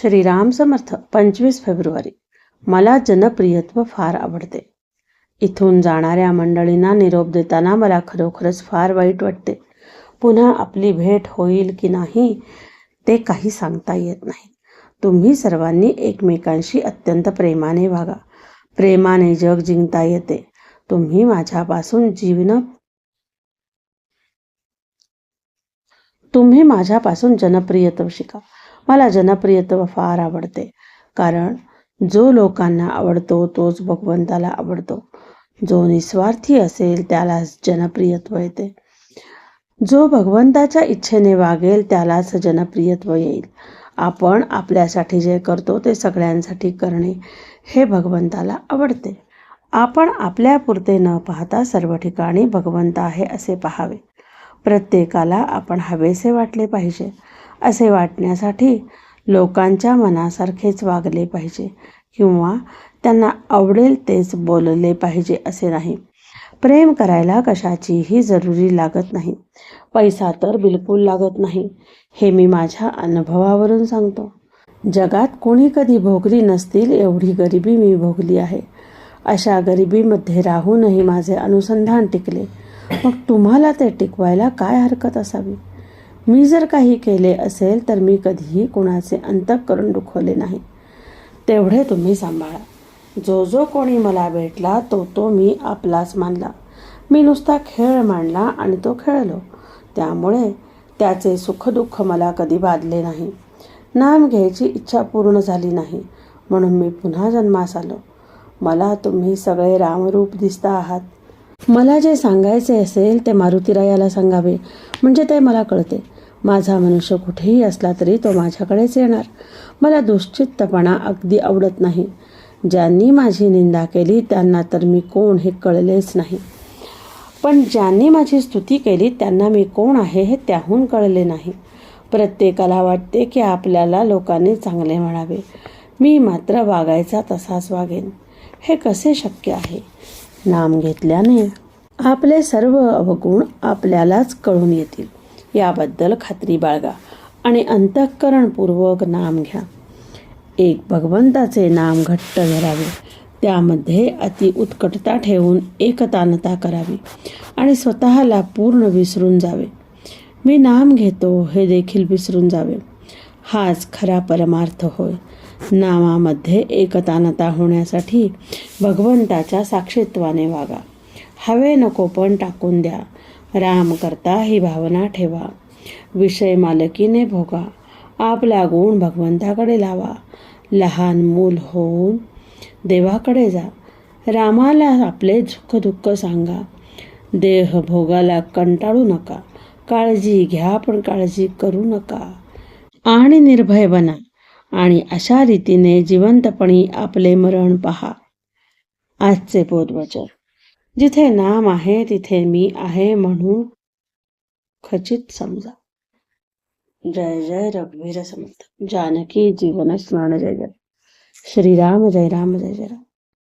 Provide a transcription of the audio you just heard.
श्रीराम समर्थ पंचवीस फेब्रुवारी. मला जनप्रियत्व फार आवडते. इथून जाणाऱ्या मंडळींना निरोप देताना मला खरोखरच फार वाईट वाटते. पुन्हा आपली भेट होईल की नाही ते काही सांगता येत नाही. तुम्ही सर्वांनी एकमेकांशी अत्यंत प्रेमाने वागा. प्रेमाने जग जिंकता येते. तुम्ही माझ्यापासून जीवन तुम्ही माझ्यापासून जनप्रियत्व शिका. मला जनप्रियत्व फार आवडते. कारण जो लोकांना आवडतो तोच भगवंताला आवडतो. जो निस्वार्थी असेल त्यालाच जनप्रियत्व येते. जो भगवंताच्या इच्छेने वागेल त्यालाच जनप्रियत्व येईल. आपण आपल्यासाठी जे करतो ते सगळ्यांसाठी करणे हे भगवंताला आवडते. आपण आपल्यापुरते न पाहता सर्व ठिकाणी भगवंत आहे असे पाहावे. प्रत्येकाला आपण हवेसे वाटले पाहिजे. असे वाटण्यासाठी लोकांच्या मनासारखेच वागले पाहिजे किंवा त्यांना आवडेल तेच बोलले पाहिजे असे नाही. प्रेम करायला कशाचीही जरुरी लागत नाही. पैसा तर बिलकुल लागत नाही हे मी माझ्या अनुभवावरून सांगतो. जगात कोणी कधी भोगली नसतील एवढी गरिबी मी भोगली आहे. अशा गरिबीमध्ये राहूनही माझे अनुसंधान टिकले. मग तुम्हाला ते टिकवायला काय हरकत असावी? मी जर काही केले असेल तर मी कधीही कुणाचे अंतःकरण दुखवले नाही. तेवढे तुम्ही सांभाळा. जो जो कोणी मला भेटला तो तो मी आपलाच मानला. मी नुसता खेळ मांडला आणि तो खेळलो. त्यामुळे त्याचे सुखदुःख मला कधी बाधले नाही. नाम घ्यायची इच्छा पूर्ण झाली नाही. म्हणून मी पुन्हा जन्मास आलो. मला तुम्ही सगळे रामरूप दिसता आहात. मला जे सांगायचे असेल ते मारुतीरायाला सांगावे. म्हणजे ते मला कळते. माझा मनुष्य कुठेही असला तरी तो माझ्याकडेच येणार. मला दुश्चित्तपणा अगदी आवडत नाही. ज्यांनी माझी निंदा केली त्यांना तर मी कोण हे कळलेच नाही. पण ज्यांनी माझी स्तुती केली त्यांना मी कोण आहे हे त्याहून कळले नाही. प्रत्येकाला वाटते की आपल्याला लोकांनी चांगले म्हणावे. मी मात्र वागायचा तसाच वागेन. हे कसे शक्य आहे? नाम घेतल्याने आपले सर्व अवगुण आपल्यालाच कळून येतील. याबद्दल खात्री बाळगा आणि अंतःकरणपूर्वक नाम घ्या. एक भगवंताचे नाम घट्ट धरावे. त्यामध्ये अति उत्कटता ठेवून एकतानता करावी आणि स्वतःला पूर्ण विसरून जावे. मी नाम घेतो हे देखील विसरून जावे. हाच खरा परमार्थ होय. नामामध्ये एकतानता होण्यासाठी भगवंताच्या साक्षीत्वाने वागा. हवे नको पण टाकून द्या. राम करता ही भावना ठेवा. विषय मालकीने भोगा. आपला गुण भगवंताकडे लावा. लहान मूल होऊन देवाकडे जा. रामाला आपले सुख दुःख सांगा. देह भोगाला कंटाळू नका. काळजी घ्या पण काळजी करू नका. आणि निर्भय बना. आणि अशा रीतीने जिवंतपणी आपले मरण पहा. आजचे बोधवचन जिथे नाम आहे तिथे मी आहे म्हणून खचित समजा. जय जय रघुवीर समर्थ. जानकी जीवन स्मरण जय जय. श्रीराम जय राम जय जय राम.